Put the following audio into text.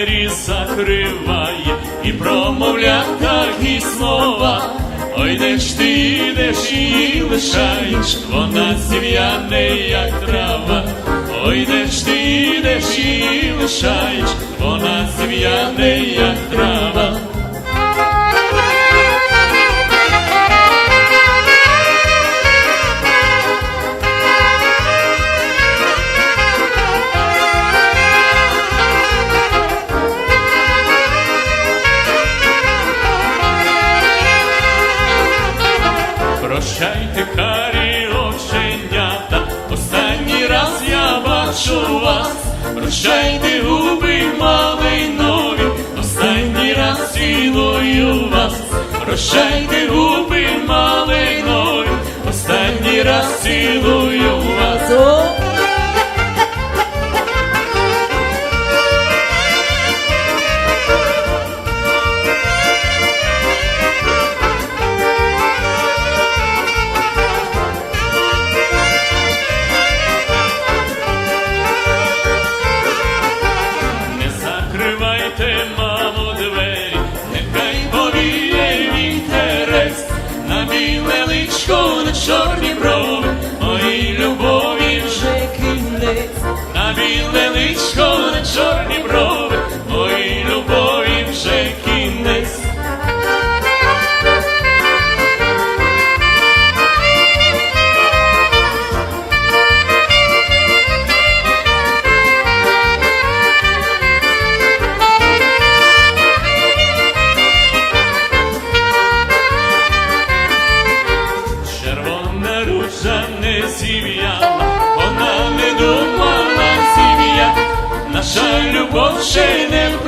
двері закриває і промовляє такі слова, ой, де ж ти йдеш її лишаєш, вона зів'яне, як трава, ой, де ж ти йдеш її лишаєш, вона зів'яне, як трава. Прощайте, карі оченята, останній раз я бачу вас. Прощайте, губи малинові, останній раз цілую вас. Прощайте, губи малинові, останній раз цілую на біле личко, на чорні брови, моїй любові вже кінець. Червона ружа не зів'яла, Seine Wurzeln im